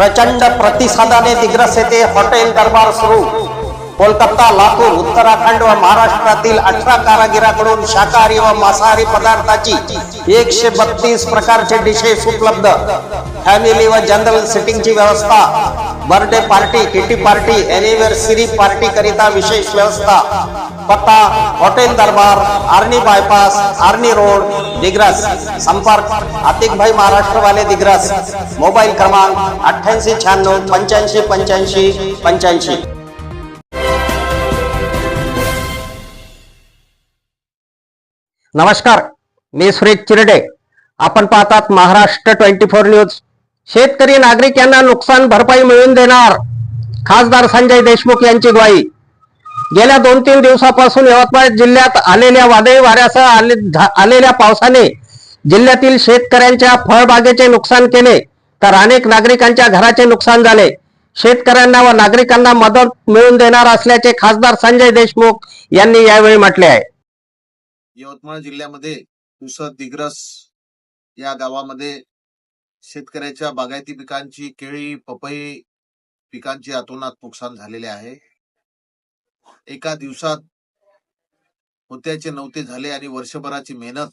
प्रचंड प्रतिसादाने दिग्रस येथे हॉटेल दरबार सुरू. कोलकाता लातूर उत्तराखंड व महाराष्ट्रातील अठरा कारागिराकडून शाकाहारी व मांसाहारी पदार्थाची एकशे बत्तीस प्रकारचे डिशेस उपलब्ध. फॅमिली व जनरल सिटिंगची व्यवस्था birthday party kitty party anniversary party करिता विशेष व्यवस्था. पत्ता hotel Darbar Arni bypass Arni road Digras संपर्क आतिक भाई महाराष्ट्रवाले दिग्रस. मोबाईल क्रमांक अठ्ठ्याऐंशी शहाण्णव पंच्याऐंशी पंच्याऐंशी पंच्याऐंशी. नमस्कार मी सुरेश चिरडे. आपण पाहतात महाराष्ट्र ट्वेंटी फोर न्यूज. शेतकरी नागरिक यांना नुकसान भरपाई मिळवून देणार खासदार संजय देशमुख यांची ग्वाही. गेल्या दोन तीन दिवसापासून यवतमाळ जिल्ह्यात आलेल्या वादळी वाऱ्यासह आले झा- आलेल्या पावसाने जिल्ह्यातील शेतकऱ्यांच्या फळबागेचे नुकसान केले तर अनेक नागरिकांच्या घराचे नुकसान झाले. शेतकऱ्यांना व नागरिकांना मदत मिळवून देणार असल्याचे खासदार संजय देशमुख यांनी यावेळी म्हटले आहे. यवतमाळ जिल्ह्यामध्ये पुसद दिग्रस या गावामध्ये शेतकऱ्याच्या बागायती पिकांची केळी पपई पिकांची अतोनात नुकसान झालेले आहे. एका दिवसात होत्याचे नव्हते झाले आणि वर्षभराची मेहनत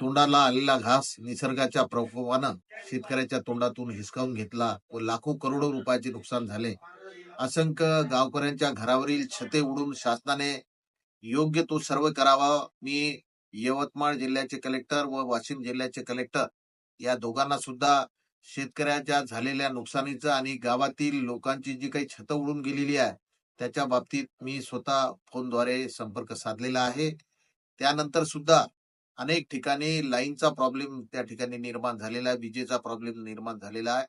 तोंडाला आलेला घास निसर्गाच्या प्रकोपानं शेतकऱ्याच्या तोंडातून हिसकावून घेतला व लाखो करोडो रुपयाचे नुकसान झाले. असंख्य गावकऱ्यांच्या घरावरील छते उडून शासनाने योग्य तो सर्व करावा. मी यवतमाळ जिल्ह्याचे कलेक्टर व वाशिम जिल्ह्याचे कलेक्टर या दोघांना सुद्धा शेतकऱ्याच्या झालेल्या नुकसानीचं आणि गावातील लोकांची जी काही छतं उडून गेलेली आहे त्याच्या बाबतीत मी स्वतः फोनद्वारे संपर्क साधलेला आहे. त्यानंतर सुद्धा अनेक ठिकाणी लाईनचा प्रॉब्लेम त्या ठिकाणी निर्माण झालेला आहे विजेचा प्रॉब्लेम निर्माण झालेला आहे.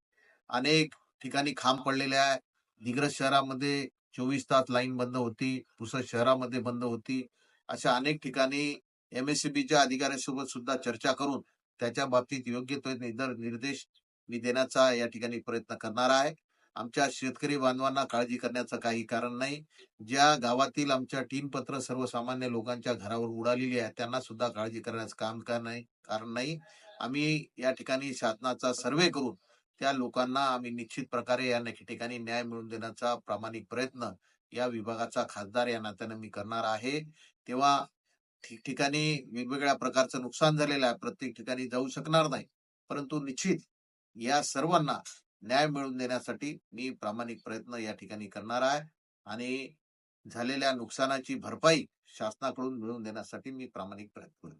अनेक ठिकाणी खांब पडलेले आहे. दिग्रस शहरामध्ये चोवीस तास लाईन बंद होती पुसद शहरामध्ये बंद होती. अशा अनेक ठिकाणी एमएससीबीच्या अधिकाऱ्यांसोबत सुद्धा चर्चा करून त्याच्या बाबतीत योग्य तो निदर- निर्देश मी देण्याचा या ठिकाणी प्रयत्न करणार आहे. आमच्या शेतकरी बांधवांना काळजी करण्याचं काही कारण नाही. ज्या गावातील आमच्या टीन पत्र सर्वसामान्य लोकांच्या घरावर उडालेली आहे त्यांना सुद्धा काळजी करण्याचं काम का नाही कारण नाही. आम्ही या ठिकाणी शासनाचा सर्वे करून त्या लोकांना आम्ही निश्चित प्रकारे या ठिकाणी न्याय मिळवून देण्याचा प्रामाणिक प्रयत्न या विभागाचा खासदार या नात्याने मी करणार आहे. तेव्हा ठिकठिकाणी वेगवेगळ्या प्रकारचं नुकसान झालेलं आहे प्रत्येक ठिकाणी जाऊ शकणार नाही. परंतु निश्चित या सर्वांना न्याय मिळवून देण्यासाठी मी प्रामाणिक प्रयत्न या ठिकाणी करणार आहे आणि झालेल्या नुकसानाची भरपाई शासनाकडून मिळवून देण्यासाठी मी प्रामाणिक प्रयत्न करेन.